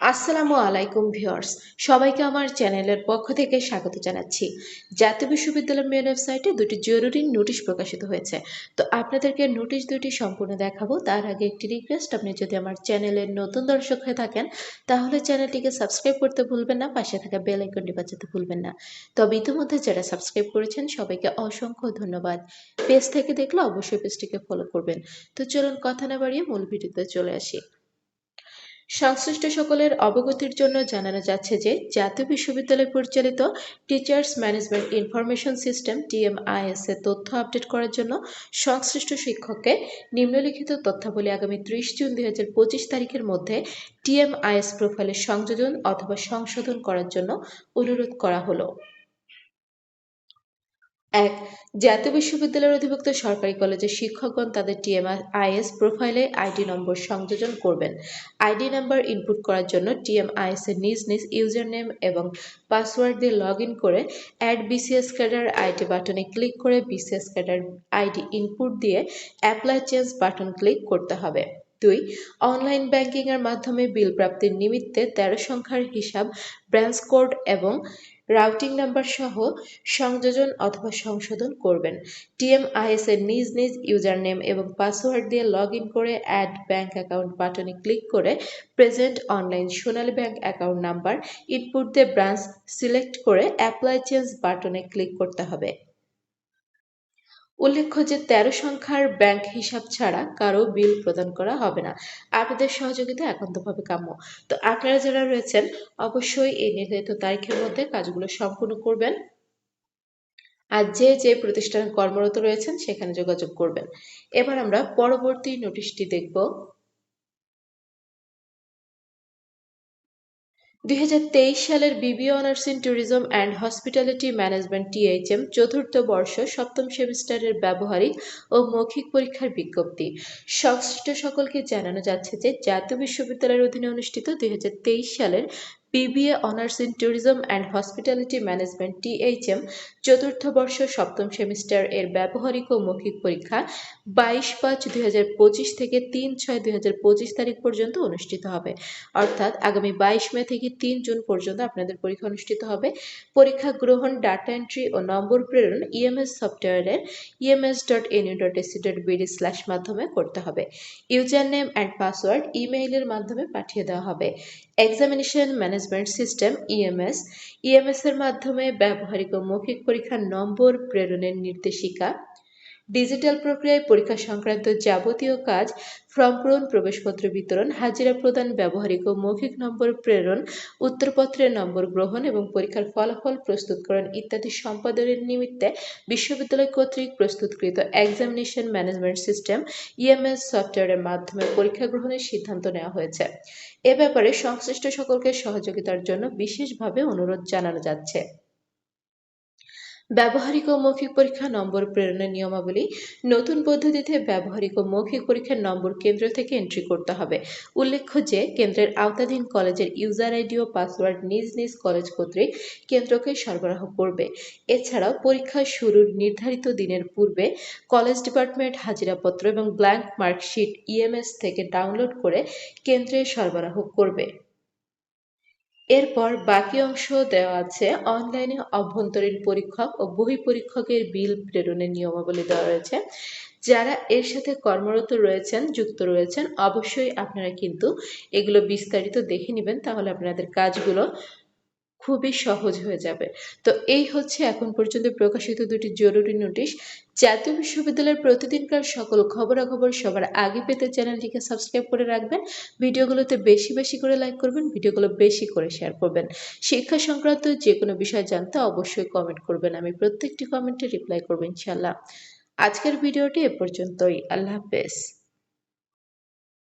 আসসালামু আলাইকুম ভিউয়ার্স, সবাইকে আমার চ্যানেলের পক্ষ থেকে স্বাগত জানাচ্ছি। জাতীয় বিশ্ববিদ্যালয়ের মেন ওয়েবসাইটে দুটি জরুরি নোটিশ প্রকাশিত হয়েছে। তো আপনাদেরকে নোটিশ দুটি সম্পূর্ণ দেখাবো। তার আগে একটি রিকোয়েস্ট আপনি যদি আমার চ্যানেলের নতুন দর্শক হয়ে থাকেন, তাহলে চ্যানেলটিকে সাবস্ক্রাইব করতে ভুলবেন না, পাশে থাকা বেল আইকনটি বাজাতে ভুলবেন না। তবে ইতিমধ্যে যারা সাবস্ক্রাইব করেছেন, সবাইকে অসংখ্য ধন্যবাদ। পেজ থেকে দেখলে অবশ্যই পেজটিকে ফলো করবেন। তো চলুন কথা না বাড়িয়ে মূল ভিডিওতে চলে আসি। সংশ্লিষ্ট সকলের অবগতির জন্য জানানো যাচ্ছে যে, জাতীয় বিশ্ববিদ্যালয় পরিচালিত teachers management information system TMIS এর তথ্য আপডেট করার জন্য সংশ্লিষ্ট শিক্ষককে নিম্নলিখিত তথ্যাবলী আগামী ত্রিশ জুন দুই হাজার পঁচিশ তারিখের মধ্যে টিএমআইএস প্রোফাইলে সংযোজন অথবা সংশোধন করার জন্য অনুরোধ করা হলো। এক, জাতীয় বিশ্ববিদ্যালয়ের অধিভুক্ত সরকারি কলেজের শিক্ষকগণ তাদের টিএমআইএস প্রোফাইলে আইডি নম্বর সংযোজন করবেন। আইডি নাম্বার ইনপুট করার জন্য টিএমআইএস এর নিজ নিজ ইউজার নেম এবং পাসওয়ার্ড দিয়ে লগ ইন করে অ্যাড বিসিএস ক্যাডার আইডি বাটনে ক্লিক করে বিসিএস ক্যাডার আইডি ইনপুট দিয়ে অ্যাপ্লাই চেঞ্জ বাটন ক্লিক করতে হবে। দুই, অনলাইন ব্যাংকিং এর মাধ্যমে বিল প্রাপ্তির নিমিত্তে তেরো সংখ্যার হিসাব ব্রাঞ্চ কোড এবং রাউটিং নাম্বার সহ সংযোজন অথবা সংশোধন করবেন। টিএমআইএস এর নিজ নিজ ইউজার নেম এবং পাসওয়ার্ড দিয়ে লগ ইন করে অ্যাড ব্যাংক অ্যাকাউন্ট বাটনে ক্লিক করে present online Sonali bank account number input দিয়ে ব্রাঞ্চ সিলেক্ট করে অ্যাপ্লাই চেঞ্জ বাটনে ক্লিক করতে হবে। উল্লেখ্য যে তেরো সংখ্যার ব্যাংক হিসাব ছাড়া কারও বিল প্রদান করা হবে না। আপনাদের সহযোগিতা একান্তভাবে কাম্য। তো আপনারা যারা রয়েছেন, অবশ্যই এই নির্ধারিত তারিখের মধ্যে কাজগুলো সম্পূর্ণ করবেন। আর যে যে প্রতিষ্ঠানে কর্মরত রয়েছেন, সেখানে যোগাযোগ করবেন। এবার আমরা পরবর্তী নোটিশটি দেখব। দুই হাজার তেইশ সালের BB honours in tourism and hospitality management THM চতুর্থ বর্ষ সপ্তম সেমিস্টারের ব্যবহারিক ও মৌখিক পরীক্ষার বিজ্ঞপ্তি। সংশ্লিষ্ট সকলকে জানানো যাচ্ছে যে জাতীয় বিশ্ববিদ্যালয়ের অধীনে অনুষ্ঠিত দুই হাজার তেইশ সালের BBA honours in tourism and hospitality management THM চতুর্থ বর্ষ সপ্তম সেমিস্টার এর ব্যবহারিক ও মৌখিক পরীক্ষা বাইশ পাঁচ দুই থেকে তিন ছয় দুই তারিখ পর্যন্ত অনুষ্ঠিত হবে। অর্থাৎ আগামী বাইশ মে থেকে তিন জুন পর্যন্ত আপনাদের পরীক্ষা অনুষ্ঠিত হবে। পরীক্ষা গ্রহণ, ডাটা এন্ট্রি ও নম্বর প্রেরণ ইএমএস সফটওয়্যারের EMS dot NU dot AC dot BD slash মাধ্যমে করতে হবে। ইউজার নেম অ্যান্ড পাসওয়ার্ড ইমেইলের মাধ্যমে পাঠিয়ে দেওয়া হবে। Examination management system EMS EMS এর মাধ্যমে ব্যবহারিক ও মৌখিক পরীক্ষার নম্বর প্রেরণের নির্দেশিকা। ডিজিটাল প্রক্রিয়ায় পরীক্ষা সংক্রান্ত যাবতীয় কাজ, ফর্ম পূরণ, প্রবেশপত্র বিতরণ, হাজিরা প্রদান, ব্যবহারিক ও মৌখিক নম্বর প্রেরণ উত্তরপত্রের নম্বর গ্রহণ এবং পরীক্ষার ফলাফল প্রস্তুতকরণ ইত্যাদি সম্পাদনের নিমিত্তে বিশ্ববিদ্যালয় কর্তৃক প্রস্তুতকৃত এক্সামিনেশন ম্যানেজমেন্ট সিস্টেম ইএমএস সফটওয়্যারের মাধ্যমে পরীক্ষা গ্রহণের সিদ্ধান্ত নেওয়া হয়েছে। এ ব্যাপারে সংশ্লিষ্ট সকলকে সহযোগিতার জন্য বিশেষভাবে অনুরোধ জানানো যাচ্ছে। ব্যবহারিক ও মৌখিক পরীক্ষা নম্বর প্রেরণের নিয়মাবলী। নতুন পদ্ধতিতে ব্যবহারিক ও মৌখিক পরীক্ষার নম্বর কেন্দ্র থেকে এন্ট্রি করতে হবে। উল্লেখ্য যে, কেন্দ্রের আওতাধীন কলেজের ইউজার আইডি ও পাসওয়ার্ড নিজ নিজ কলেজ কর্তৃক কেন্দ্রকে সরবরাহ করবে। এছাড়াও পরীক্ষা শুরুর নির্ধারিত দিনের পূর্বে কলেজ ডিপার্টমেন্ট হাজিরাপত্র এবং ব্ল্যাঙ্ক মার্কশিট ইএমএস থেকে ডাউনলোড করে কেন্দ্রে সরবরাহ করবে। এরপর বাকি অংশ দেওয়া আছে অনলাইনে অভ্যন্তরীণ পরীক্ষক ও বহি পরীক্ষকের বিল প্রেরণের নিয়মাবলী দেওয়া রয়েছে। যারা এর সাথে কর্মরত রয়েছেন, যুক্ত রয়েছেন, অবশ্যই আপনারা কিন্তু এগুলো বিস্তারিত দেখে নেবেন। তাহলে আপনাদের কাজগুলো খুবই সহজ হয়ে যাবে। তো এই হচ্ছে এখন পর্যন্ত প্রকাশিত দুটি জরুরি নোটিশ জাতীয় বিশ্ববিদ্যালয়ের প্রতিদিনকার সকল খবরাখবর সবার আগে পেতে চ্যানেলটিকে সাবস্ক্রাইব করে রাখবেন। ভিডিওগুলোতে বেশি বেশি করে লাইক করবেন, ভিডিওগুলো বেশি করে শেয়ার করবেন। শিক্ষা সংক্রান্ত যে কোনো বিষয় জানতে অবশ্যই কমেন্ট করবেন। আমি প্রত্যেকটি কমেন্টে রিপ্লাই করব ইনশাল্লাহ আজকের ভিডিওটি এ পর্যন্তই। আল্লাহ হাফেজ।